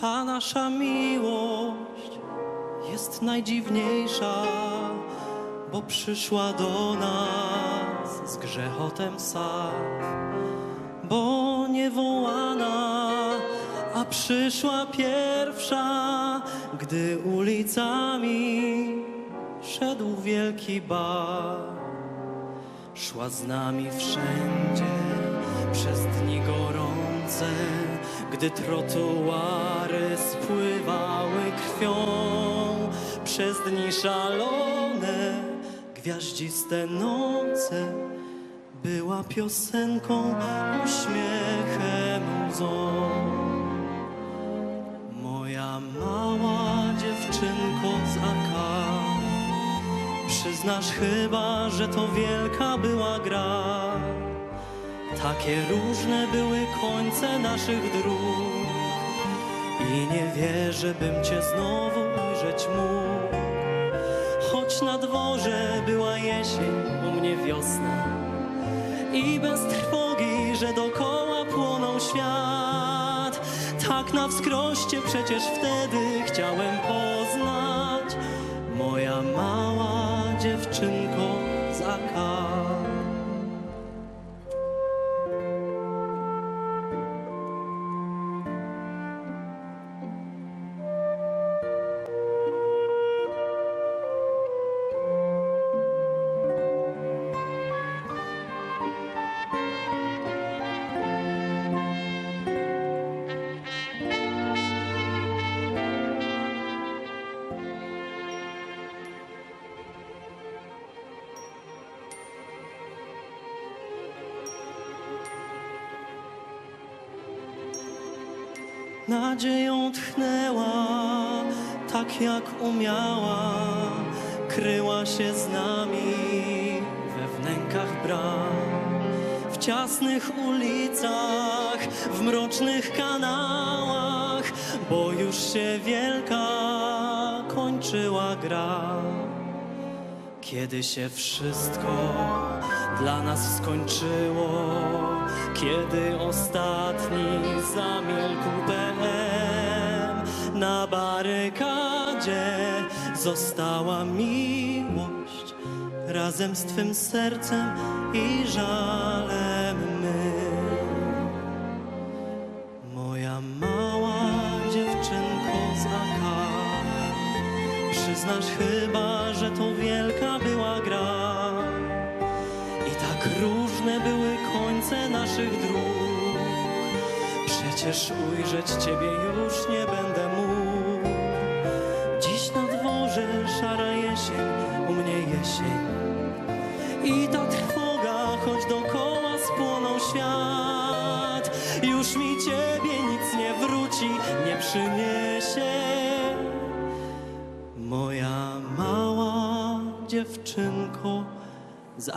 Ta nasza miłość jest najdziwniejsza, bo przyszła do nas z grzechotem sam, bo niewołana, a przyszła pierwsza, gdy ulicami szedł wielki bar. Szła z nami wszędzie przez dni gorące, gdy trotuary spływały krwią. Przez dni szalone, gwiaździste noce, była piosenką, uśmiechem, łzą. Moja mała dziewczynko z AK. Przyznasz chyba, że to wielka była gra. Takie różne były końce naszych dróg. I nie wierzę, bym cię znowu ujrzeć mógł. Choć na dworze była jesień, u mnie wiosna. I bez trwogi, że dokoła płonął świat. Tak na wskroście przecież wtedy chciałem poznać moja mała dziewczynko z. Nadzieją tchnęła, tak jak umiała, kryła się z nami we wnękach bram, w ciasnych ulicach, w mrocznych kanałach, bo już się wielka kończyła gra. Kiedy się wszystko dla nas skończyło, kiedy ostatni zamilkł na barykadzie została miłość razem z Twym sercem i żalem my. Moja mała dziewczynko z AK. Przyznasz chyba, że to wielka była gra I tak różne były końce naszych dróg Przecież ujrzeć Ciebie już nie będę mógł. Dziś na dworze szara jesień, u mnie jesień. I ta trwoga, choć dookoła spłonął świat. Już mi Ciebie nic nie wróci, nie przyniesie. Moja mała dziewczynko z.